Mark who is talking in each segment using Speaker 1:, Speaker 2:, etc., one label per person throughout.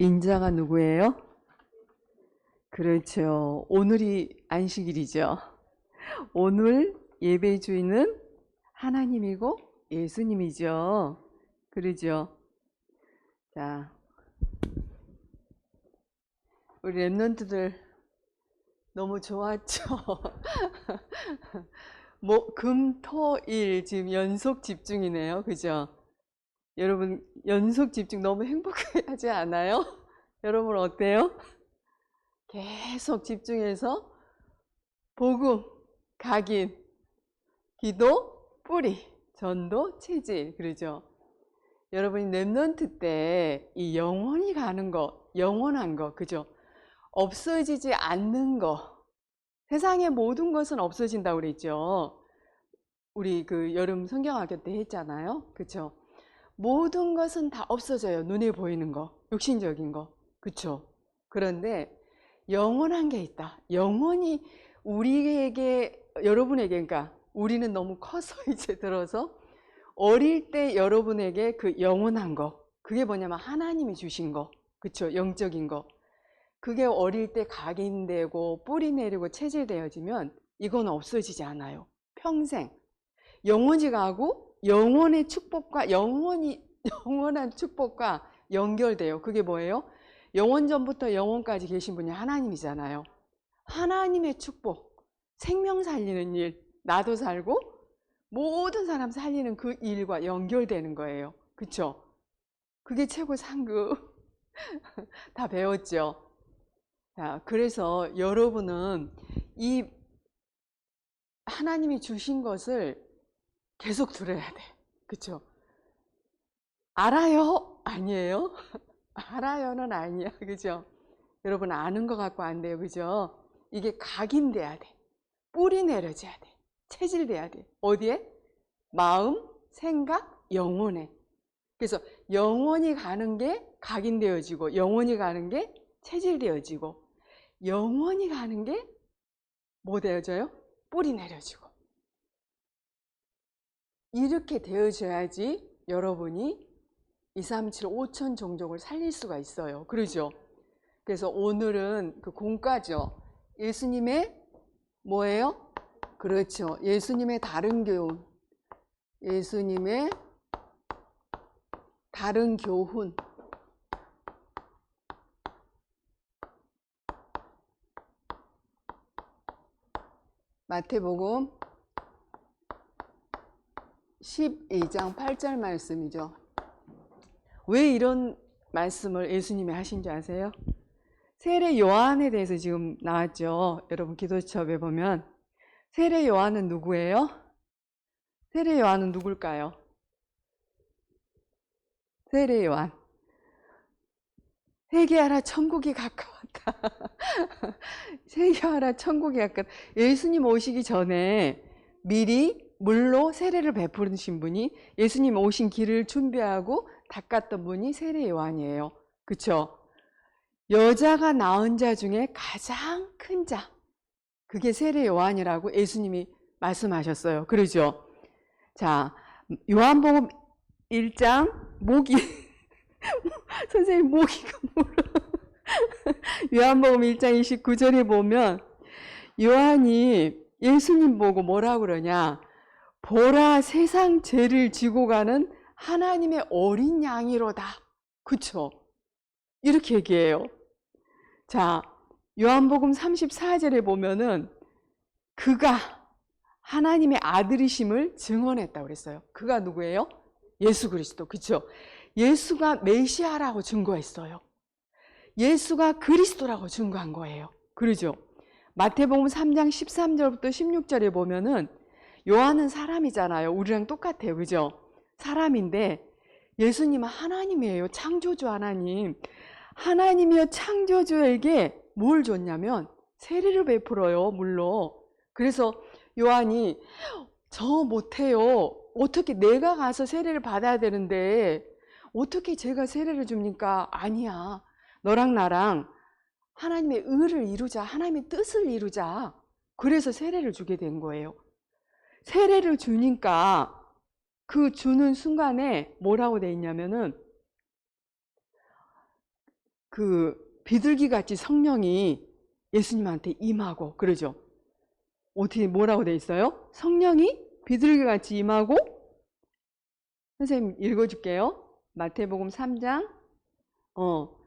Speaker 1: 인자가 누구예요? 그렇죠. 오늘이 안식일이죠. 오늘 예배 주인은 하나님이고 예수님이죠. 그러죠. 자, 우리 랩런트들 너무 좋았죠. 뭐, 금, 토, 일 지금 연속 집중이네요. 그죠? 여러분, 연속 집중 너무 행복하지 않아요? 여러분, 어때요? 계속 집중해서 복음, 각인, 기도, 뿌리, 전도, 체질, 그러죠? 여러분이 랩런트 때 이 영원히 가는 거, 영원한 거, 그죠? 없어지지 않는 거. 세상의 모든 것은 없어진다고 그랬죠. 우리 그 여름 성경학교 때 했잖아요. 그쵸? 모든 것은 다 없어져요. 눈에 보이는 거, 육신적인 거. 그쵸? 그런데 영원한 게 있다. 영원히 우리에게, 여러분에게, 그러니까 우리는 너무 커서 이제 들어서 어릴 때 여러분에게 그 영원한 거, 그게 뭐냐면 하나님이 주신 거. 그쵸? 영적인 거. 그게 어릴 때 각인되고 뿌리 내리고 체질되어지면 이건 없어지지 않아요. 평생. 영원히 가고 영원의 축복과 영원히 영원한 축복과 연결돼요. 그게 뭐예요? 영원 전부터 영원까지 계신 분이 하나님이잖아요. 하나님의 축복, 생명 살리는 일, 나도 살고 모든 사람 살리는 그 일과 연결되는 거예요. 그쵸? 그게 최고 상급. 다 배웠죠? 자, 그래서 여러분은 이 하나님이 주신 것을 계속 들어야 돼. 그쵸? 알아요? 아니에요? 알아요는 아니야. 그죠? 여러분 아는 것 같고 안 돼요. 그죠? 이게 각인돼야 돼. 뿌리 내려져야 돼. 체질돼야 돼. 어디에? 마음, 생각, 영혼에. 그래서 영원히 가는 게 각인되어지고 영원히 가는 게 체질되어지고 영원히 가는 게 뭐 되어져요? 뿌리 내려지고 이렇게 되어져야지 여러분이 2, 3, 7, 5천 종족을 살릴 수가 있어요. 그러죠? 그래서 오늘은 그 공과죠. 예수님의 뭐예요? 그렇죠. 예수님의 다른 교훈. 예수님의 다른 교훈. 마태복음 12장 8절 말씀이죠. 왜 이런 말씀을 예수님이 하신 줄 아세요? 세례 요한에 대해서 지금 나왔죠. 여러분 기도첩에 보면 세례 요한은 누구예요? 세례 요한은 누굴까요? 세례 요한. 회개하라 천국이 가까웠다. 회개하라 천국이 가까웠다. 예수님 오시기 전에 미리 물로 세례를 베푸신 분이 예수님 오신 길을 준비하고 닦았던 분이 세례 요한이에요. 그쵸? 여자가 낳은 자 중에 가장 큰 자. 그게 세례 요한이라고 예수님이 말씀하셨어요. 그러죠? 자, 요한복음 1장 모기 선생님 모기가 뭐라 요한복음 1장 29절에 보면 요한이 예수님 보고 뭐라고 그러냐 보라 세상 죄를 지고 가는 하나님의 어린 양이로다 그쵸 이렇게 얘기해요 자 요한복음 34절에 보면은 그가 하나님의 아들이심을 증언했다고 그랬어요 그가 누구예요? 예수 그리스도 그쵸 예수가 메시아라고 증거했어요. 예수가 그리스도라고 증거한 거예요. 그러죠? 마태복음 3장 13절부터 16절에 보면은 요한은 사람이잖아요. 우리랑 똑같아요. 그죠? 사람인데 예수님은 하나님이에요. 창조주 하나님. 하나님이여 창조주에게 뭘 줬냐면 세례를 베풀어요. 물로. 그래서 요한이 저 못해요. 어떻게 내가 가서 세례를 받아야 되는데 어떻게 제가 세례를 줍니까? 아니야. 너랑 나랑 하나님의 의를 이루자. 하나님의 뜻을 이루자. 그래서 세례를 주게 된 거예요. 세례를 주니까 그 주는 순간에 뭐라고 돼 있냐면은 그 비둘기 같이 성령이 예수님한테 임하고 그러죠. 어떻게 뭐라고 돼 있어요? 성령이 비둘기 같이 임하고 선생님 읽어줄게요. 마태복음 3장 어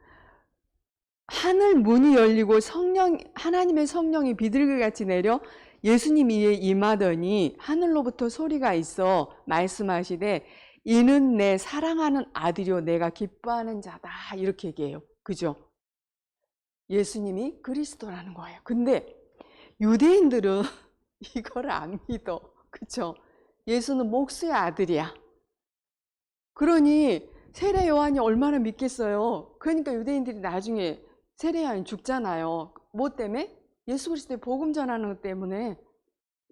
Speaker 1: 하늘 문이 열리고 성령 하나님의 성령이 비둘기 같이 내려 예수님 위에 임하더니 하늘로부터 소리가 있어 말씀하시되 이는 내 사랑하는 아들이요 내가 기뻐하는 자다 이렇게 얘기해요. 그죠? 예수님이 그리스도라는 거예요. 근데 유대인들은 이걸 안 믿어. 그쵸? 예수는 목수의 아들이야. 그러니 세례 요한이 얼마나 믿겠어요. 그러니까 유대인들이 나중에 세례 요한이 죽잖아요. 뭐 때문에? 예수 그리스도의 복음 전하는 것 때문에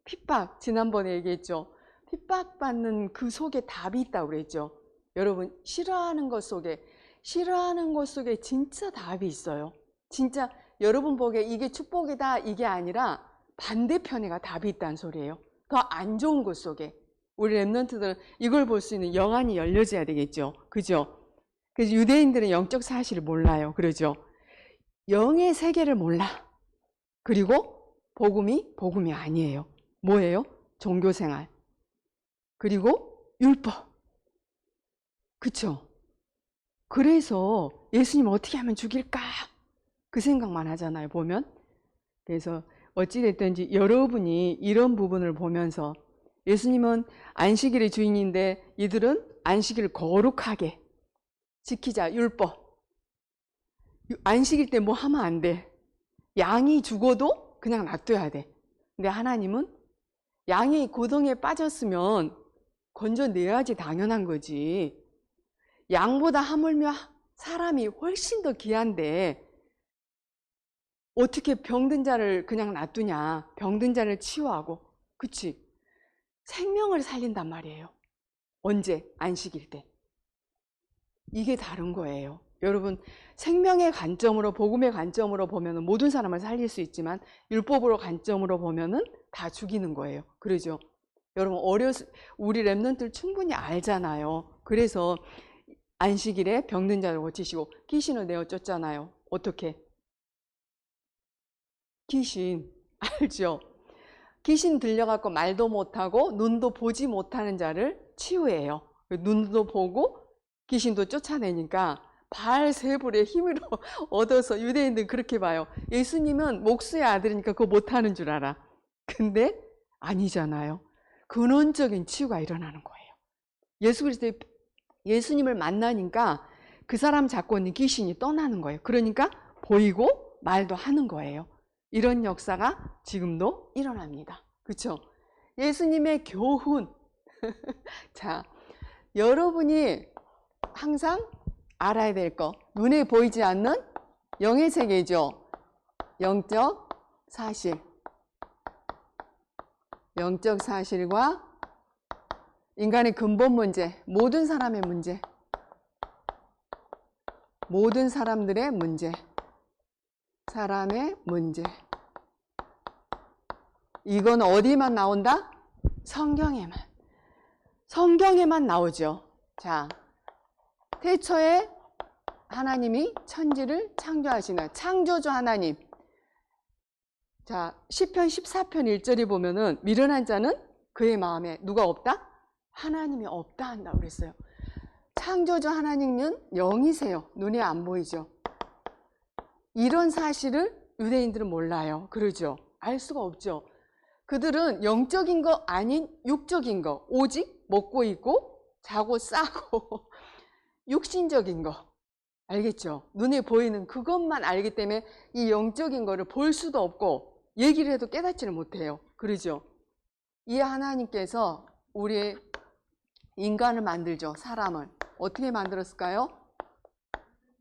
Speaker 1: 핍박 지난번에 얘기했죠. 핍박받는 그 속에 답이 있다고 그랬죠. 여러분 싫어하는 것 속에 싫어하는 것 속에 진짜 답이 있어요. 진짜 여러분 보기에 이게 축복이다 이게 아니라 반대편에가 답이 있다는 소리예요. 더 안 좋은 것 속에 우리 랩런트들은 이걸 볼 수 있는 영안이 열려져야 되겠죠. 그죠? 그래서 유대인들은 영적 사실을 몰라요. 그러죠? 영의 세계를 몰라. 그리고 복음이 복음이 아니에요. 뭐예요? 종교 생활. 그리고 율법. 그쵸? 그래서 예수님 어떻게 하면 죽일까? 그 생각만 하잖아요, 보면. 그래서 어찌됐든지 여러분이 이런 부분을 보면서 예수님은 안식일의 주인인데 이들은 안식일을 거룩하게 지키자, 율법. 유- 안식일 때 뭐 하면 안 돼. 양이 죽어도 그냥 놔둬야 돼. 근데 하나님은 양이 고동에 빠졌으면 건져내야지 당연한 거지. 양보다 하물며 사람이 훨씬 더 귀한데 어떻게 병든 자를 그냥 놔두냐. 병든 자를 치유하고. 그치? 생명을 살린단 말이에요. 언제? 안식일 때. 이게 다른 거예요. 여러분, 생명의 관점으로, 복음의 관점으로 보면 모든 사람을 살릴 수 있지만, 율법으로 관점으로 보면은 다 죽이는 거예요. 그러죠? 여러분, 어렸을, 우리 랩런들 충분히 알잖아요. 그래서 안식일에 병든 자를 고치시고, 귀신을 내어 쫓잖아요. 어떻게? 귀신, 알죠? 귀신 들려갖고 말도 못하고 눈도 보지 못하는 자를 치유해요. 눈도 보고 귀신도 쫓아내니까 발 세불의 힘으로 얻어서 유대인들은 그렇게 봐요. 예수님은 목수의 아들이니까 그거 못하는 줄 알아. 근데 아니잖아요. 근원적인 치유가 일어나는 거예요. 예수 그리스도의 예수님을 만나니까 그 사람 잡고 있는 귀신이 떠나는 거예요. 그러니까 보이고 말도 하는 거예요. 이런 역사가 지금도 일어납니다. 그렇죠? 예수님의 교훈. 자, 여러분이 항상 알아야 될 거. 눈에 보이지 않는 영의 세계죠. 영적 사실. 영적 사실과 인간의 근본 문제, 모든 사람의 문제. 모든 사람들의 문제. 사람의 문제. 이건 어디만 나온다? 성경에만. 성경에만 나오죠. 자, 태초에 하나님이 천지를 창조하시는 창조주 하나님. 자, 시편 14편 1절에 보면은 미련한 자는 그의 마음에 누가 없다? 하나님이 없다 한다고 그랬어요. 창조주 하나님은 영이세요. 눈에 안 보이죠. 이런 사실을 유대인들은 몰라요. 그러죠. 알 수가 없죠. 그들은 영적인 거 아닌 육적인 거, 오직 먹고 있고 자고 싸고 육신적인 거. 알겠죠? 눈에 보이는 그것만 알기 때문에 이 영적인 거를 볼 수도 없고 얘기를 해도 깨닫지를 못해요. 그러죠? 이 하나님께서 우리 인간을 만들죠. 사람을. 어떻게 만들었을까요?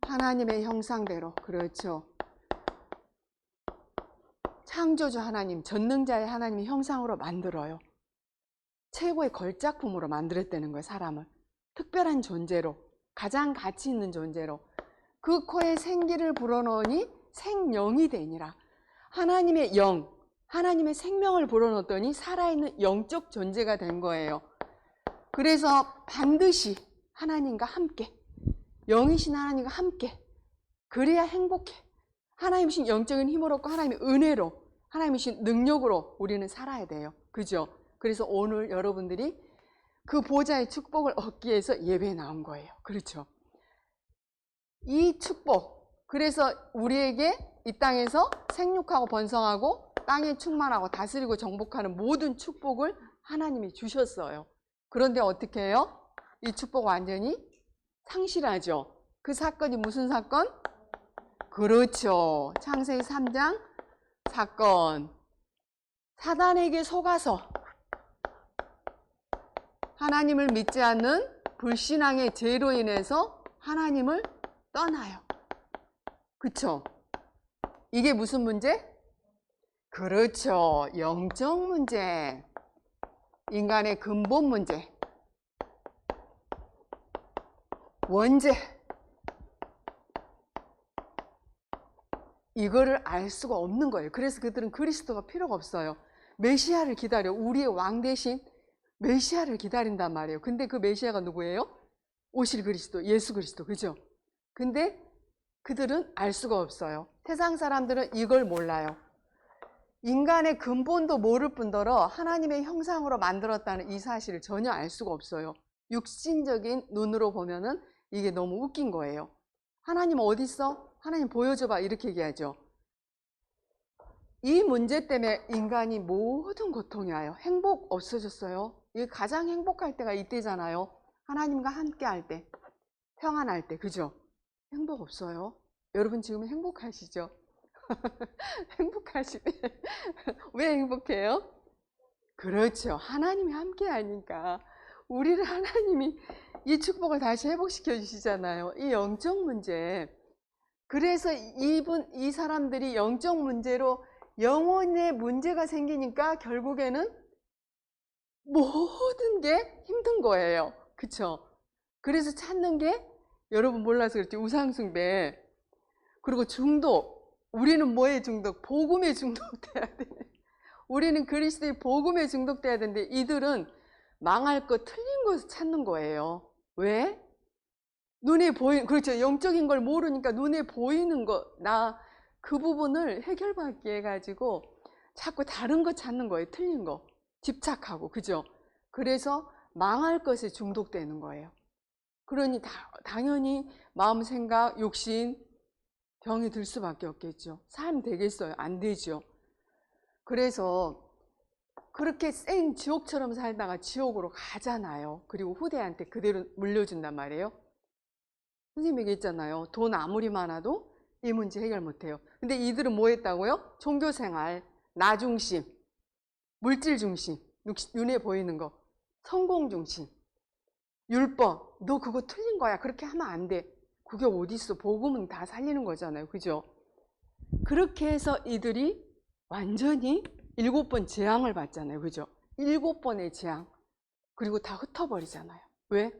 Speaker 1: 하나님의 형상대로. 그렇죠. 창조주 하나님, 전능자의 하나님의 형상으로 만들어요. 최고의 걸작품으로 만들었다는 거예요, 사람을. 특별한 존재로, 가장 가치 있는 존재로. 그 코에 생기를 불어넣으니 생명이 되니라. 하나님의 영, 하나님의 생명을 불어넣었더니 살아있는 영적 존재가 된 거예요. 그래서 반드시 하나님과 함께, 영이신 하나님과 함께 그래야 행복해. 하나님 신 영적인 얻고 하나님의 은혜로 하나님 신 능력으로 우리는 살아야 돼요. 그죠? 그래서 오늘 여러분들이 그 보좌의 축복을 얻기 위해서 예배에 나온 거예요. 그렇죠? 이 축복. 그래서 우리에게 이 땅에서 생육하고 번성하고 땅에 충만하고 다스리고 정복하는 모든 축복을 하나님이 주셨어요. 그런데 어떻게 해요? 이 축복 완전히 상실하죠. 그 사건이 무슨 사건? 그렇죠. 창세기 3장 사건. 사단에게 속아서 하나님을 믿지 않는 불신앙의 죄로 인해서 하나님을 떠나요. 그쵸? 이게 무슨 문제? 그렇죠. 영적 문제. 인간의 근본 문제. 원죄. 이거를 알 수가 없는 거예요. 그래서 그들은 그리스도가 필요가 없어요. 메시아를 기다려. 우리의 왕 대신 메시아를 기다린단 말이에요. 근데 그 메시아가 누구예요? 오실 그리스도, 예수 그리스도. 그죠? 근데 그들은 알 수가 없어요. 세상 사람들은 이걸 몰라요. 인간의 근본도 모를 뿐더러 하나님의 형상으로 만들었다는 이 사실을 전혀 알 수가 없어요. 육신적인 눈으로 보면은 이게 너무 웃긴 거예요. 하나님 어디 있어? 하나님 보여줘봐 이렇게 얘기하죠. 이 문제 때문에 인간이 모든 고통이 와요. 행복 없어졌어요. 이 가장 행복할 때가 이때잖아요. 하나님과 함께 할 때, 평안할 때, 그죠? 행복 없어요. 여러분 지금 행복하시죠? 행복하시대. 왜 행복해요? 그렇죠. 하나님이 함께 하니까. 우리를 하나님이 이 축복을 다시 회복시켜 주시잖아요. 이 영적 문제. 그래서 이분, 이 사람들이 영적 문제로 영혼의 문제가 생기니까 결국에는 모든 게 힘든 거예요. 그쵸? 그래서 찾는 게 여러분 몰라서 그렇지. 우상숭배. 그리고 중독. 우리는 뭐에 중독? 복음에 중독돼야 돼. 우리는 그리스도의 복음에 중독돼야 되는데 이들은 망할 거 틀린 것을 찾는 거예요. 왜? 눈에 보이 그렇죠. 영적인 걸 모르니까 눈에 보이는 거, 나 그 부분을 해결받기 해 가지고 자꾸 다른 거 찾는 거예요. 틀린 거. 집착하고. 그죠? 그래서 망할 것에 중독되는 거예요. 그러니 다, 당연히 마음 생각, 욕심, 병이 들 수밖에 없겠죠. 삶 되겠어요? 안 되죠. 그래서 그렇게 생 지옥처럼 살다가 지옥으로 가잖아요. 그리고 후대한테 그대로 물려준단 말이에요. 선생님이 얘기했잖아요. 돈 아무리 많아도 이 문제 해결 못해요. 근데 이들은 뭐 했다고요? 종교생활, 나 중심, 물질 중심, 눈에 보이는 거, 성공 중심, 율법, 너 그거 틀린 거야. 그렇게 하면 안 돼. 그게 어디 있어? 복음은 다 살리는 거잖아요. 그죠? 그렇게 해서 이들이 완전히 일곱 번 재앙을 받잖아요. 그죠? 일곱 번의 재앙. 그리고 다 흩어버리잖아요. 왜?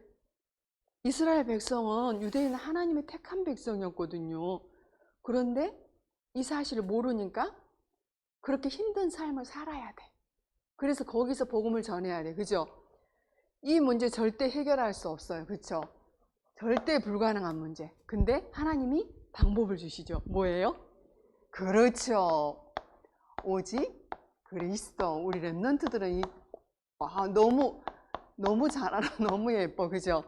Speaker 1: 이스라엘 백성은 유대인 하나님의 택한 백성이었거든요. 그런데 이 사실을 모르니까 그렇게 힘든 삶을 살아야 돼. 그래서 거기서 복음을 전해야 돼. 그죠? 이 문제 절대 해결할 수 없어요. 그렇죠? 절대 불가능한 문제. 근데 하나님이 방법을 주시죠. 뭐예요? 그렇죠. 오직 그리스도 우리 랩런트들은 이 와, 너무 너무 잘 알아. 너무 예뻐. 그죠?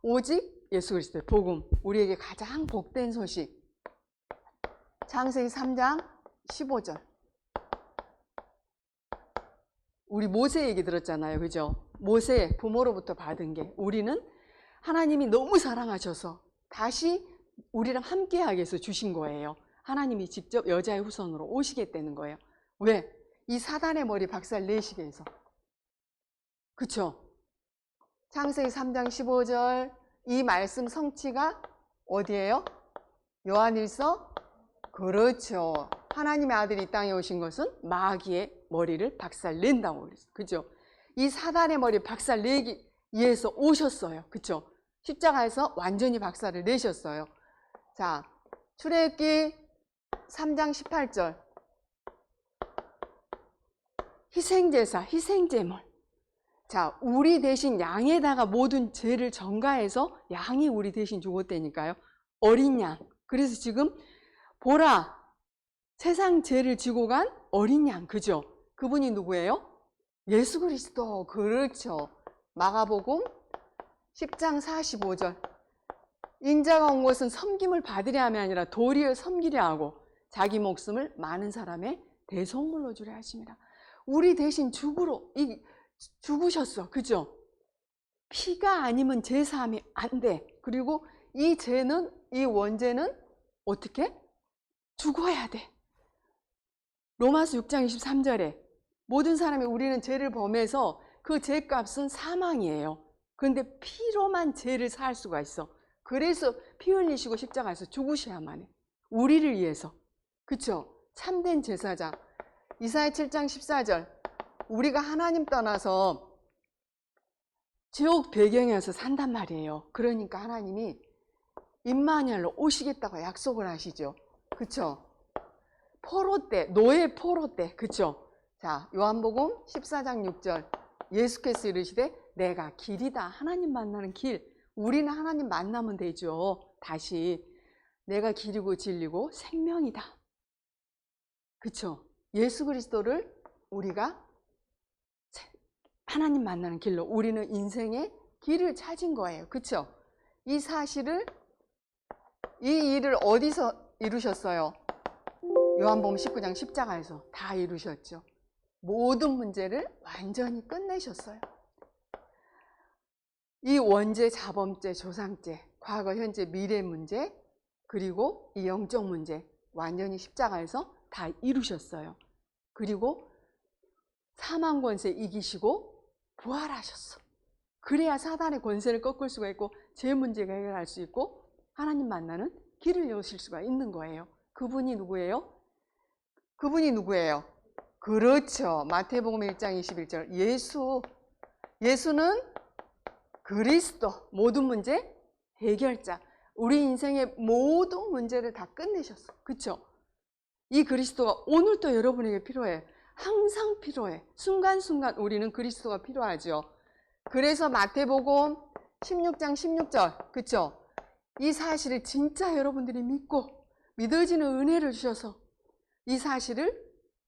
Speaker 1: 오직 예수 그리스도의 복음. 우리에게 가장 복된 소식. 창세기 3장 15절. 우리 모세 얘기 들었잖아요. 그죠? 모세 부모로부터 받은 게 우리는 하나님이 너무 사랑하셔서 다시 우리랑 함께 하기 위해서 주신 거예요. 하나님이 직접 여자의 후손으로 오시겠다는 거예요. 왜? 이 사단의 머리 박살 내시게 해서. 그쵸? 창세기 3장 15절 이 말씀 성취가 어디예요? 요한일서 그렇죠. 하나님의 아들이 이 땅에 오신 것은 마귀의 머리를 박살 낸다고 그랬어요. 그죠? 이 사단의 머리 박살 내기 위해서 오셨어요. 그쵸? 십자가에서 완전히 박살을 내셨어요. 자, 출애굽기 3장 18절. 희생제사, 희생제물. 자, 우리 대신 양에다가 모든 죄를 전가해서 양이 우리 대신 죽었다니까요. 어린 양, 그래서 지금 보라 세상 죄를 지고 간 어린 양 그죠? 그분이 누구예요? 예수 그리스도 그렇죠. 마가복음 10장 45절 인자가 온 것은 섬김을 받으려 함이 아니라 도리어 섬기려 하고 자기 목숨을 많은 사람의 대속물로 주려 하십니다. 우리 대신 죽으로 이 죽으셨어. 그죠? 피가 아니면 제사함이 안 돼. 그리고 이 죄는 이 원죄는 어떻게? 죽어야 돼. 로마서 6장 23절에 모든 사람이 우리는 죄를 범해서 그 죄값은 사망이에요. 그런데 피로만 죄를 살 수가 있어. 그래서 피 흘리시고 십자가에서 죽으셔야만 해. 우리를 위해서. 그쵸? 참된 제사장. 이사야 7장 14절. 우리가 하나님 떠나서 지옥 배경에서 산단 말이에요. 그러니까 하나님이 임마니엘로 오시겠다고 약속을 하시죠. 그쵸? 포로 때, 노예 포로 때, 그쵸? 자, 요한복음 14장 6절. 예수께서 이르시되 내가 길이다. 하나님 만나는 길. 우리는 하나님 만나면 되죠. 다시 내가 길이고 진리고 생명이다. 그쵸? 예수 그리스도를 우리가 하나님 만나는 길로 우리는 인생의 길을 찾은 거예요. 그쵸? 이 사실을 이 일을 어디서 이루셨어요? 요한복음 19장 십자가에서 다 이루셨죠. 모든 문제를 완전히 끝내셨어요. 이 원죄, 자범죄, 조상죄, 과거, 현재, 미래 문제, 그리고 이 영적 문제 완전히 십자가에서 다 이루셨어요. 그리고 사망 권세 이기시고 부활하셨어. 그래야 사단의 권세를 꺾을 수가 있고 제 문제가 해결할 수 있고 하나님 만나는 길을 여실 수가 있는 거예요. 그분이 누구예요? 그분이 누구예요? 그렇죠. 마태복음 1장 21절. 예수. 예수는 그리스도. 모든 문제 해결자. 우리 인생의 모든 문제를 다 끝내셨어. 그쵸? 이 그리스도가 오늘도 여러분에게 필요해. 항상 필요해. 순간순간 우리는 그리스도가 필요하죠. 그래서 마태복음 16장 16절. 그쵸? 이 사실을 진짜 여러분들이 믿고 믿어지는 은혜를 주셔서 이 사실을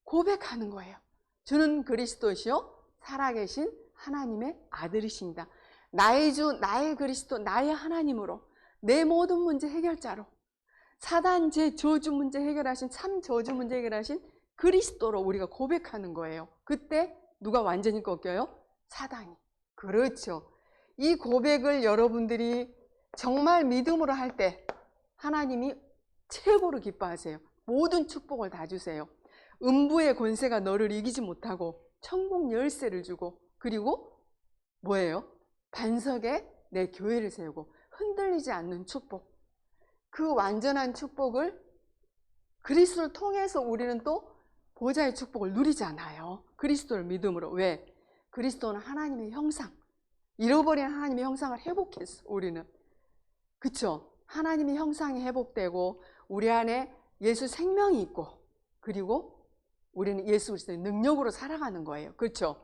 Speaker 1: 고백하는 거예요. 주는 그리스도시요 살아계신 하나님의 아들이십니다. 나의 주, 나의 그리스도, 나의 하나님으로 내 모든 문제 해결자로 사단 제 저주 문제 해결하신 참 저주 문제 해결하신 그리스도로 우리가 고백하는 거예요. 그때 누가 완전히 꺾여요? 사단이. 그렇죠. 이 고백을 여러분들이 정말 믿음으로 할 때 하나님이 최고로 기뻐하세요. 모든 축복을 다 주세요. 음부의 권세가 너를 이기지 못하고 천국 열쇠를 주고 그리고 뭐예요? 반석에 내 교회를 세우고 흔들리지 않는 축복. 그 완전한 축복을 그리스도를 통해서 우리는 또 보좌의 축복을 누리잖아요. 그리스도를 믿음으로. 왜? 그리스도는 하나님의 형상. 잃어버린 하나님의 형상을 회복했어, 우리는. 그쵸? 하나님의 형상이 회복되고 우리 안에 예수 생명이 있고 그리고 우리는 예수 그리스도의 능력으로 살아가는 거예요. 그렇죠?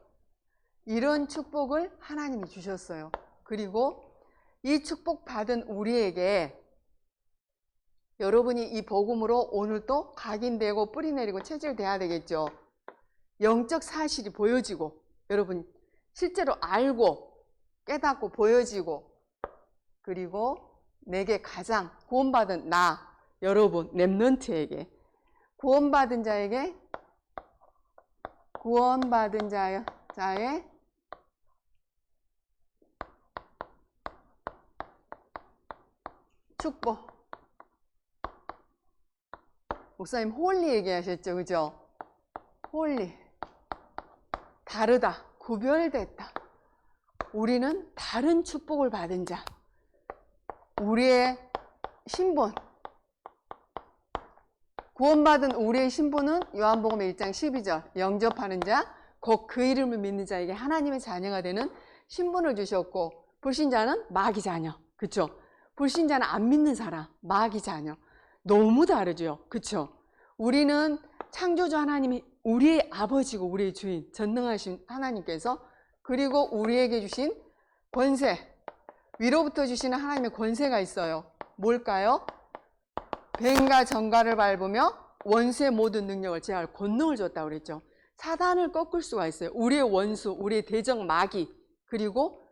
Speaker 1: 이런 축복을 하나님이 주셨어요. 그리고 이 축복 받은 우리에게 여러분이 이 복음으로 오늘 또 각인되고 뿌리내리고 체질돼야 되겠죠. 영적 사실이 보여지고 여러분 실제로 알고 깨닫고 보여지고 그리고 내게 가장 구원받은 나 여러분 렘넌트에게. 구원받은 자에게 구원받은 자, 자의 축복. 목사님 홀리 얘기하셨죠 그죠? 홀리. 다르다. 구별됐다. 우리는 다른 축복을 받은 자. 우리의 신분 구원받은 우리의 신분은 요한복음 1장 12절 영접하는 자, 곧 그 이름을 믿는 자에게 하나님의 자녀가 되는 신분을 주셨고 불신자는 마귀 자녀, 그쵸? 불신자는 안 믿는 사람, 마귀 자녀. 너무 다르죠, 그쵸? 우리는 창조주 하나님이 우리의 아버지고 우리의 주인, 전능하신 하나님께서 그리고 우리에게 주신 권세, 위로부터 주시는 하나님의 권세가 있어요. 뭘까요? 뱀과 정갈을 밟으며 원수의 모든 능력을 제할 권능을 줬다고 그랬죠. 사단을 꺾을 수가 있어요. 우리의 원수, 우리의 대적 마귀, 그리고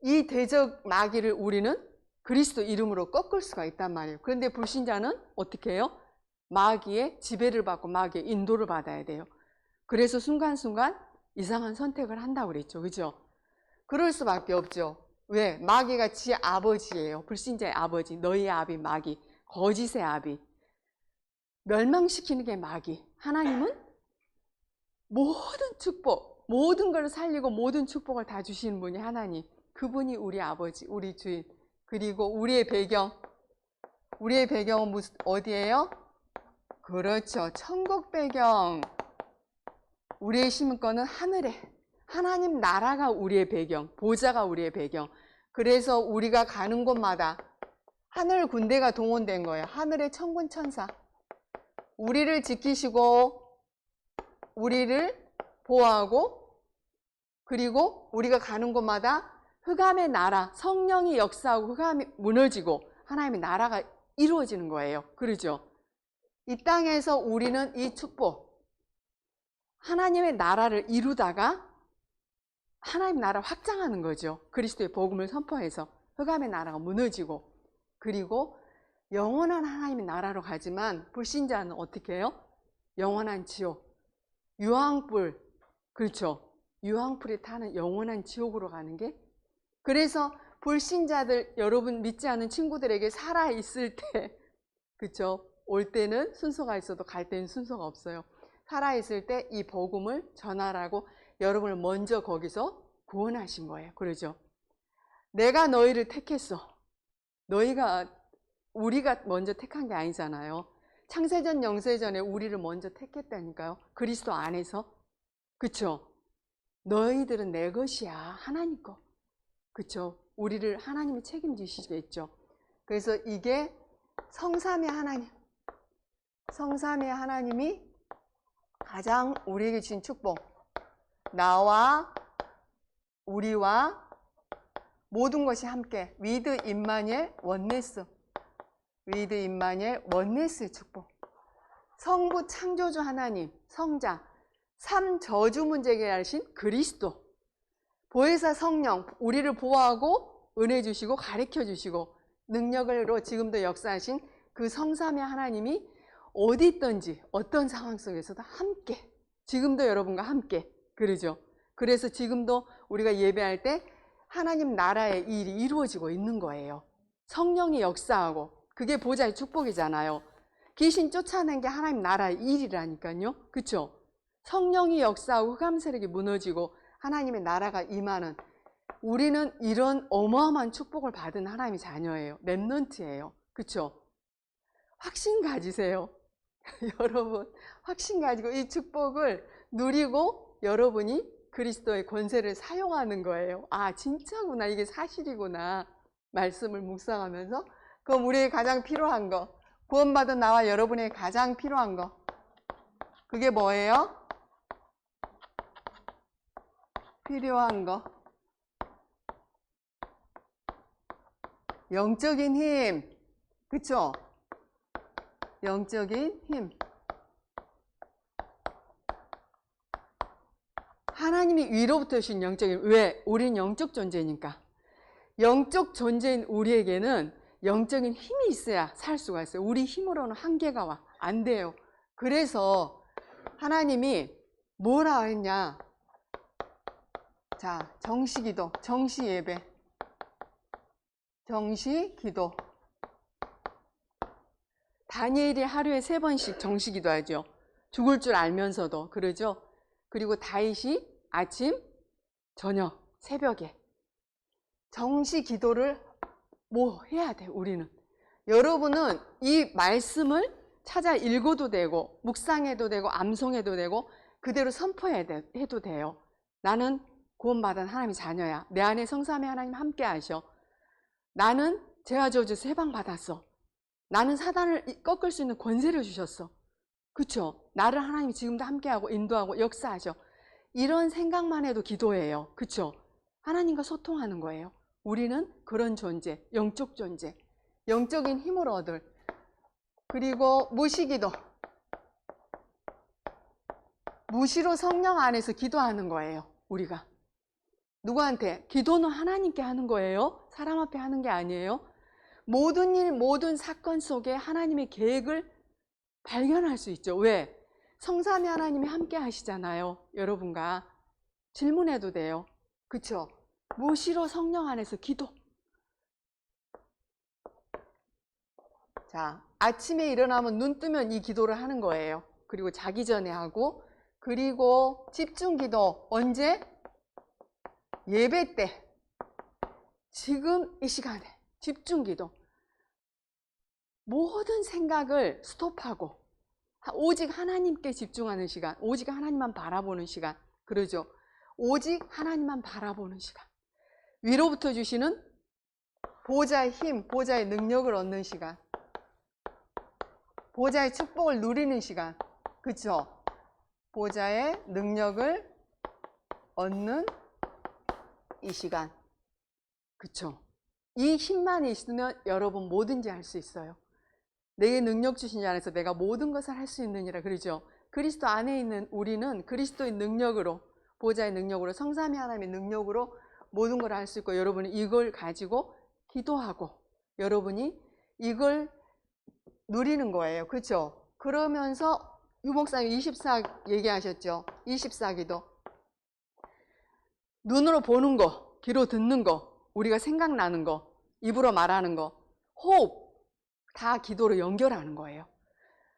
Speaker 1: 이 대적 마귀를 우리는 그리스도 이름으로 꺾을 수가 있단 말이에요. 그런데 불신자는 어떻게 해요? 마귀의 지배를 받고 마귀의 인도를 받아야 돼요. 그래서 순간순간 이상한 선택을 한다고 그랬죠. 그죠? 그럴 수밖에 없죠. 왜? 마귀가 지 아버지예요. 불신자의 아버지. 너희 아비 마귀. 거짓의 아비. 멸망시키는 게 마귀. 하나님은 모든 축복, 모든 걸 살리고 모든 축복을 다 주시는 분이 하나님. 그분이 우리 아버지, 우리 주인. 그리고 우리의 배경. 우리의 배경은 무슨 어디예요? 그렇죠. 천국 배경. 우리의 심은 거는 하늘에. 하나님 나라가 우리의 배경, 보좌가 우리의 배경. 그래서 우리가 가는 곳마다 하늘 군대가 동원된 거예요. 하늘의 천군 천사. 우리를 지키시고 우리를 보호하고 그리고 우리가 가는 곳마다 흑암의 나라, 성령이 역사하고 흑암이 무너지고 하나님의 나라가 이루어지는 거예요. 그러죠? 이 땅에서 우리는 이 축복, 하나님의 나라를 이루다가 하나님 나라 확장하는 거죠. 그리스도의 복음을 선포해서 흑암의 나라가 무너지고 그리고 영원한 하나님의 나라로 가지만 불신자는 어떻게 해요? 영원한 지옥, 유황불, 그렇죠? 유황불이 타는 영원한 지옥으로 가는 게 그래서 불신자들 여러분 믿지 않는 친구들에게 살아 있을 때 그렇죠? 올 때는 순서가 있어도 갈 때는 순서가 없어요. 살아 있을 때 이 복음을 전하라고 여러분을 먼저 거기서 구원하신 거예요. 그러죠? 내가 너희를 택했어. 너희가 우리가 먼저 택한 게 아니잖아요. 창세전 영세전에 우리를 먼저 택했다니까요. 그리스도 안에서. 그쵸? 너희들은 내 것이야. 하나님 거. 그쵸? 우리를 하나님이 책임지시겠죠. 그래서 이게 성삼의 하나님. 성삼의 하나님이 가장 우리에게 주신 축복. 나와 우리와 모든 것이 함께. 위드 임마니엘 원네스 위드 임마니엘 원네스의 축복. 성부 창조주 하나님 성자. 삼 저주 문제 해결하신 그리스도. 보혜사 성령 우리를 보호하고 은혜 주시고 가르쳐 주시고 능력으로 지금도 역사하신 그 성삼의 하나님이 어디 있든지 어떤 상황 속에서도 함께 지금도 여러분과 함께 그러죠. 그래서 지금도 우리가 예배할 때 하나님 나라의 일이 이루어지고 있는 거예요. 성령이 역사하고 그게 보좌의 축복이잖아요. 귀신 쫓아낸 게 하나님 나라의 일이라니까요. 그렇죠? 성령이 역사하고 흑암 세력이 무너지고 하나님의 나라가 임하는 우리는 이런 어마어마한 축복을 받은 하나님의 자녀예요. 랩넌트예요. 그렇죠? 확신 가지세요. 여러분, 확신 가지고 이 축복을 누리고 여러분이 그리스도의 권세를 사용하는 거예요. 아, 진짜구나. 이게 사실이구나. 말씀을 묵상하면서. 그럼 우리의 가장 필요한 거. 구원받은 나와 여러분의 가장 필요한 거. 그게 뭐예요? 필요한 거. 영적인 힘. 그쵸? 영적인 힘. 하나님이 위로부터 주신 영적인 왜? 우리는 영적 존재니까. 영적 존재인 우리에게는 영적인 힘이 있어야 살 수가 있어요. 우리 힘으로는 한계가 와. 안 돼요. 그래서 하나님이 뭐라 했냐? 자, 정시 기도, 정시 예배. 정시 기도. 다니엘이 하루에 세 번씩 정시 기도하죠. 죽을 줄 알면서도 그러죠. 그리고 다윗이 아침, 저녁, 새벽에 정시 기도를 뭐 해야 돼, 우리는. 여러분은 이 말씀을 찾아 읽어도 되고, 묵상해도 되고, 암송해도 되고, 그대로 선포해도 돼요. 나는 구원받은 하나님의 자녀야. 내 안에 성삼의 하나님 함께 하셔. 나는 죄와 저주에서 해방받았어. 나는 사단을 꺾을 수 있는 권세를 주셨어. 그쵸? 나를 하나님이 지금도 함께하고 인도하고 역사하셔. 이런 생각만 해도 기도예요. 그쵸? 하나님과 소통하는 거예요. 우리는 그런 존재, 영적 존재, 영적인 힘을 얻을 그리고 무시기도. 무시로 성령 안에서 기도하는 거예요. 우리가. 누구한테? 기도는 하나님께 하는 거예요. 사람 앞에 하는 게 아니에요. 모든 일, 모든 사건 속에 하나님의 계획을 발견할 수 있죠. 왜? 성삼위 하나님이 함께 하시잖아요. 여러분과. 질문해도 돼요. 그쵸? 무시로 성령 안에서 기도. 자, 아침에 일어나면 눈 뜨면 이 기도를 하는 거예요. 그리고 자기 전에 하고, 그리고 집중 기도. 언제? 예배 때. 지금 이 시간에. 집중 기도. 모든 생각을 스톱하고, 오직 하나님께 집중하는 시간. 오직 하나님만 바라보는 시간. 그러죠. 오직 하나님만 바라보는 시간. 위로부터 주시는 보좌의 힘, 보좌의 능력을 얻는 시간. 보좌의 축복을 누리는 시간. 그쵸? 보좌의 능력을 얻는 이 시간. 그쵸? 이 힘만 있으면 여러분 뭐든지 할 수 있어요. 내게 능력 주신 자 안에서 내가 모든 것을 할 수 있느니라 그러죠. 그리스도 안에 있는 우리는 그리스도의 능력으로 보좌의 능력으로 성삼위 하나님의 능력으로 모든 걸 할 수 있고 여러분이 이걸 가지고 기도하고 여러분이 이걸 누리는 거예요. 그렇죠? 그러면서 유목사님 24 얘기하셨죠. 24기도. 눈으로 보는 거, 귀로 듣는 거, 우리가 생각나는 거, 입으로 말하는 거, 호흡 다 기도로 연결하는 거예요.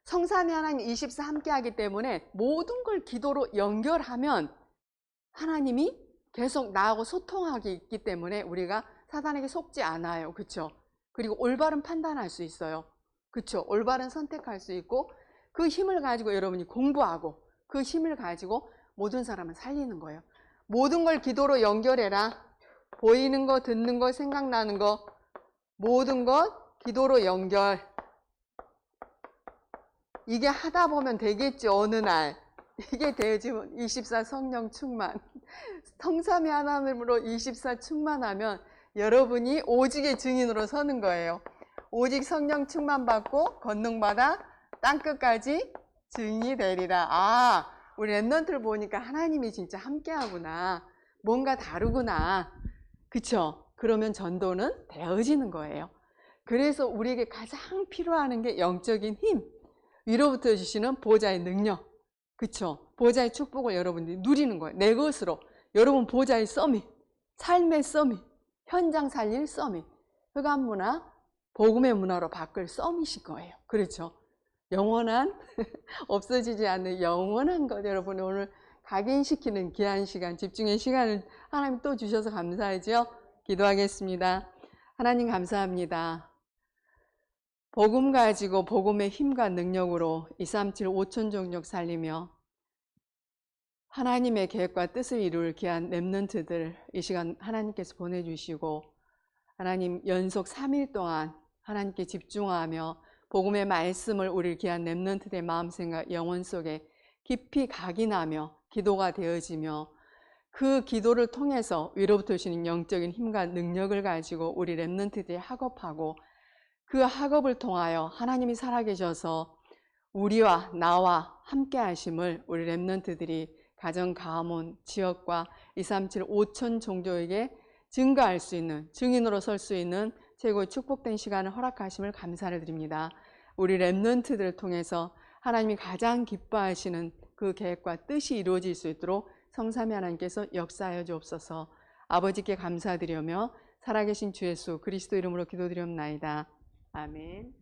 Speaker 1: 성삼위 하나님 24 함께 하기 때문에 모든 걸 기도로 연결하면 하나님이 계속 나하고 소통하기 있기 때문에 우리가 사단에게 속지 않아요. 그렇죠? 그리고 올바른 판단할 수 있어요. 그렇죠? 올바른 선택할 수 있고 그 힘을 가지고 여러분이 공부하고 그 힘을 가지고 모든 사람을 살리는 거예요. 모든 걸 기도로 연결해라. 보이는 거, 듣는 거, 생각나는 거 모든 것 기도로 연결. 이게 하다 보면 되겠죠. 어느 날. 이게 되지면 24 성령 충만. 성삼위 하나님으로 24 충만하면 여러분이 오직의 증인으로 서는 거예요. 오직 성령 충만 받고 권능 받아 땅 끝까지 증인이 되리라. 아, 우리 랩런트를 보니까 하나님이 진짜 함께하구나. 뭔가 다르구나. 그쵸? 그러면 전도는 되어지는 거예요. 그래서 우리에게 가장 필요한 게 영적인 힘. 위로부터 주시는 보좌의 능력. 그쵸? 보좌의 축복을 여러분들이 누리는 거예요. 내 것으로. 여러분 보좌의 서밋. 삶의 서밋. 현장 살릴 서밋. 흑암 문화, 복음의 문화로 바꿀 서밋일 거예요. 그렇죠? 영원한, 없어지지 않는 영원한 것 여러분 오늘 각인시키는 귀한 시간, 집중의 시간을 하나님 또 주셔서 감사하죠. 기도하겠습니다. 하나님 감사합니다. 복음 가지고 복음의 힘과 능력으로 237 5천 종족 살리며 하나님의 계획과 뜻을 이룰 귀한 랩런트들 이 시간 하나님께서 보내주시고 하나님 연속 3일 동안 하나님께 집중하며 복음의 말씀을 우리 귀한 랩런트들의 마음 생각 영혼 속에 깊이 각인하며 기도가 되어지며 그 기도를 통해서 위로부터 오시는 영적인 힘과 능력을 가지고 우리 랩런트들이 학업하고 그 학업을 통하여 하나님이 살아계셔서 우리와 나와 함께 하심을 우리 랩런트들이 가정, 가문, 지역과 237 5천 종교에게 증가할 수 있는 증인으로 설 수 있는 최고의 축복된 시간을 허락하심을 감사를 드립니다. 우리 랩런트들을 통해서 하나님이 가장 기뻐하시는 그 계획과 뜻이 이루어질 수 있도록 성삼위 하나님께서 역사하여 주옵소서 아버지께 감사드리며 살아계신 주 예수 그리스도 이름으로 기도드리옵나이다. 아멘.